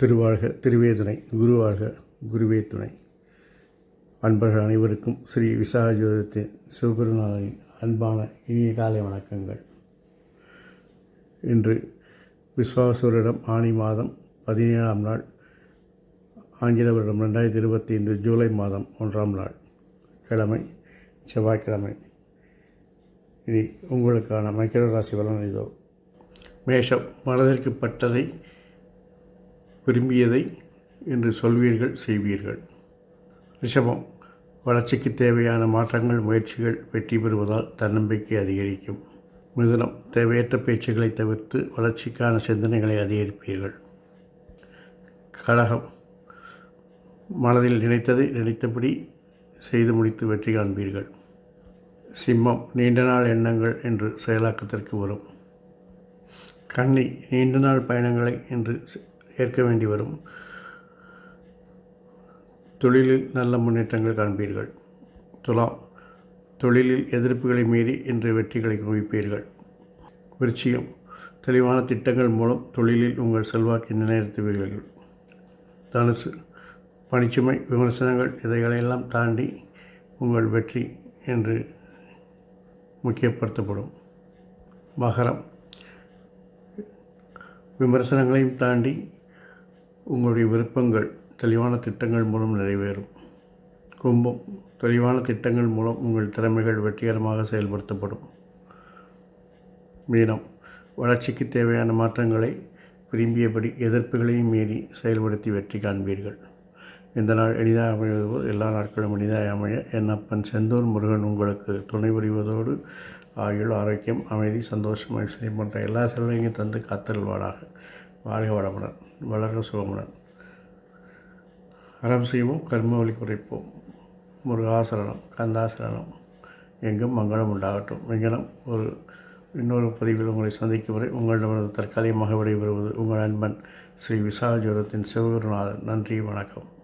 திருவாழ்க திருவேதுணை குருவாழ்க குருவே துணை. அன்பர்கள் அனைவருக்கும் ஸ்ரீ விசாஜோதத்தின் ஜோதிடத்தின் அன்பான இனிய காலை வணக்கங்கள். இன்று விஸ்வாசுவரிடம் ஆணி மாதம் பதினேழாம் நாள் ஆங்கில வருடம் ரெண்டாயிரத்தி இருபத்தி ஐந்து ஜூலை மாதம் ஒன்றாம் நாள் கிழமை செவ்வாய்க்கிழமை. இனி உங்களுக்கான மைக்கிரராசி ராசி பலன் இதோ. மேஷம் மனதிற்கு பட்டதை விரும்பியதை என்று சொல்வீர்கள் செய்வீர்கள். ரிஷபம் வளர்ச்சிக்கு தேவையான மாற்றங்கள் முயற்சிகள் வெற்றி பெறுவதால் தன்னம்பிக்கை அதிகரிக்கும். மிதுனம் தேவையற்ற பேச்சுகளை தவிர்த்து வளர்ச்சிக்கான சிந்தனைகளை அதிகரிப்பீர்கள். கழகம் மனதில் நினைத்ததை நினைத்தபடி செய்து முடித்து வெற்றி காண்பீர்கள். சிம்மம் நீண்ட நாள் எண்ணங்கள் என்று செயலாக்கத்திற்கு வரும். கன்னி நீண்ட நாள் பயணங்களை என்று ஏற்க வேண்டி வரும். தொழிலில் நல்ல முன்னேற்றங்கள் காண்பீர்கள். துலாம் தொழிலில் எதிர்ப்புகளை மீறி இன்று வெற்றிகளை குவிப்பீர்கள். விருச்சியம் தெளிவான திட்டங்கள் மூலம் தொழிலில் உங்கள் செல்வாக்கை நிலைநிறுத்துவீர்கள். தனுசு பணிச்சுமை விமர்சனங்கள் இதைகளையெல்லாம் தாண்டி உங்கள் வெற்றி என்று முக்கியப்படுத்தப்படும். மகரம். விமர்சனங்களையும் தாண்டி உங்களுடைய விருப்பங்கள் தெளிவான திட்டங்கள் மூலம் நிறைவேறும். கும்பம். தெளிவான திட்டங்கள் மூலம் உங்கள் திறமைகள் வெற்றிகரமாக செயல்படுத்தப்படும். மீனம். வளர்ச்சிக்கு தேவையான மாற்றங்களை விரும்பியபடி எதிர்ப்புகளையும் மீறி செயல்படுத்தி வெற்றி காண்பீர்கள். இந்த நாள் எளிதாக அமைவது போல் எல்லா நாட்களும் எளிதாக அமைய என் அப்பன் செந்தூர் முருகன் உங்களுக்கு துணை புரிவதோடு ஆயுள் ஆரோக்கியம் அமைதி சந்தோஷம் ஐஸ்வர்யம் போன்ற எல்லா செல்வங்களையும் தந்து காத்தல்வாடாக வாழ்க வளமுடன் வளர்க சுகமுடன். அறம் செய்வோம் கர்ம வழி குறைப்போம். முருகாசரணம் கந்தாசரணம் எங்கும் மங்களம் உண்டாகட்டும். விங்கனம் ஒரு இன்னொரு பதிவில் உங்களை சந்திக்கும் வரை உங்களிடமிருந்து தற்காலிகமாக விடைபெறுவது உங்கள் அன்பன் ஸ்ரீ விசாகஜூரத்தின் சிவகுருநாதன். நன்றி வணக்கம்.